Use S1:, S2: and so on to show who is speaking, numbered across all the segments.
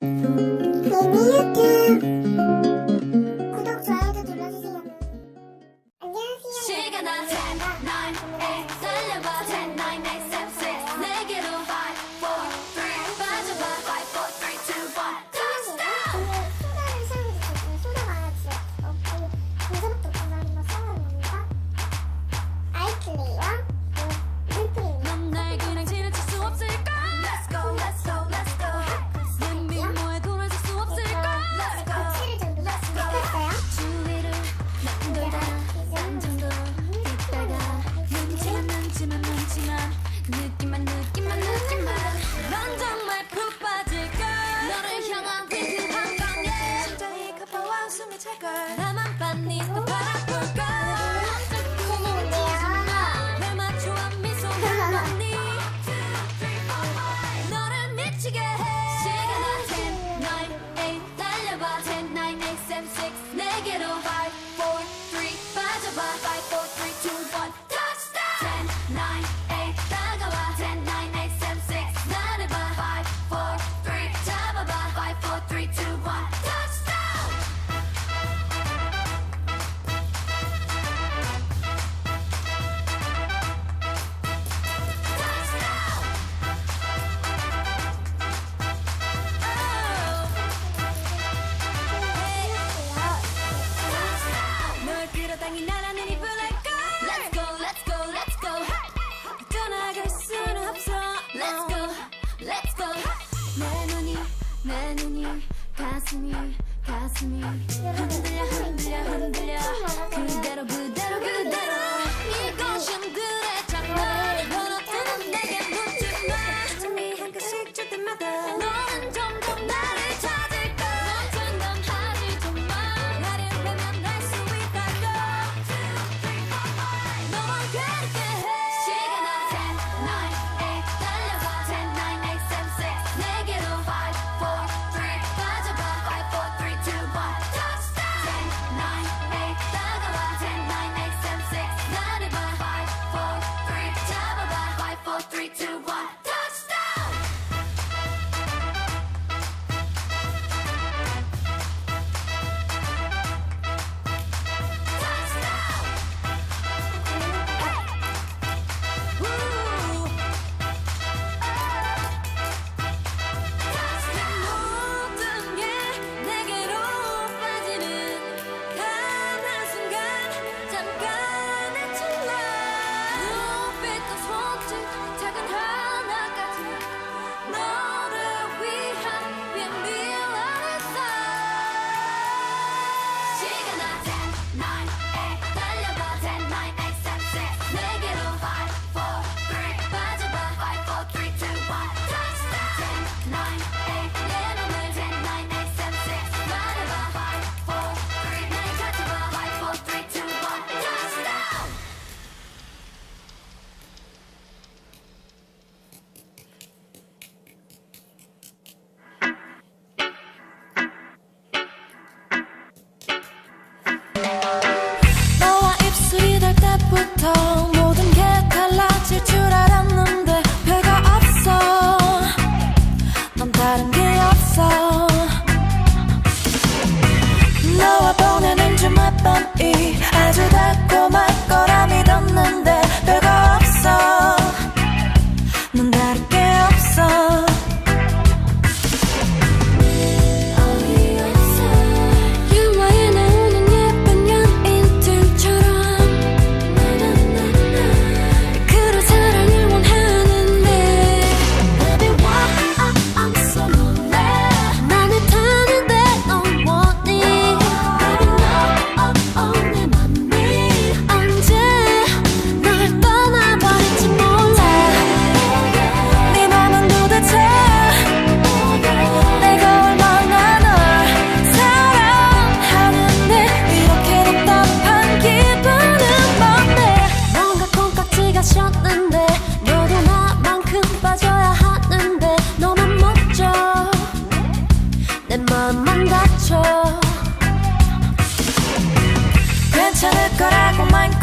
S1: Thank you. 把你打趴啦
S2: 가슴이 가슴이 흔들려 흔들려 흔들려 그대로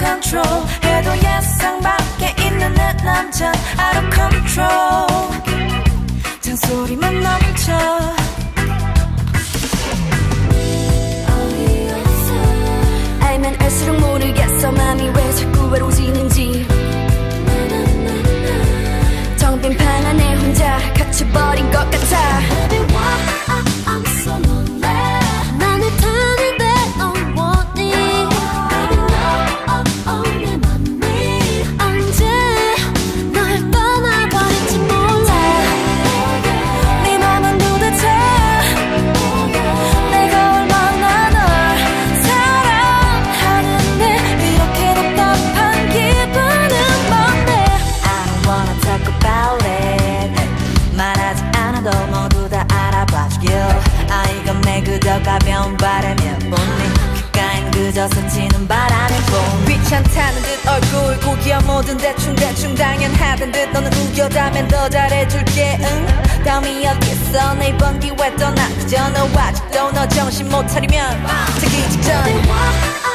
S2: control. 해도 예상 밖에 있는 내 남자 out of control. 잔소리만 넘쳐. 알면 알수록 모르겠어.
S3: 맘이 왜 자꾸 외로워지 그저 가벼운 바람일 뿐이 귓가엔 그저 스치는 바람일 뿐 귀찮다는 듯 얼굴 고기야 뭐든 대충대충 당연하던 듯 너는 우겨다면 더 잘해줄게 응? 다음이 어딨어. 내 이번 기회 떠나. 그저 너 아직도 너 정신 못 차리면. 자기 직전에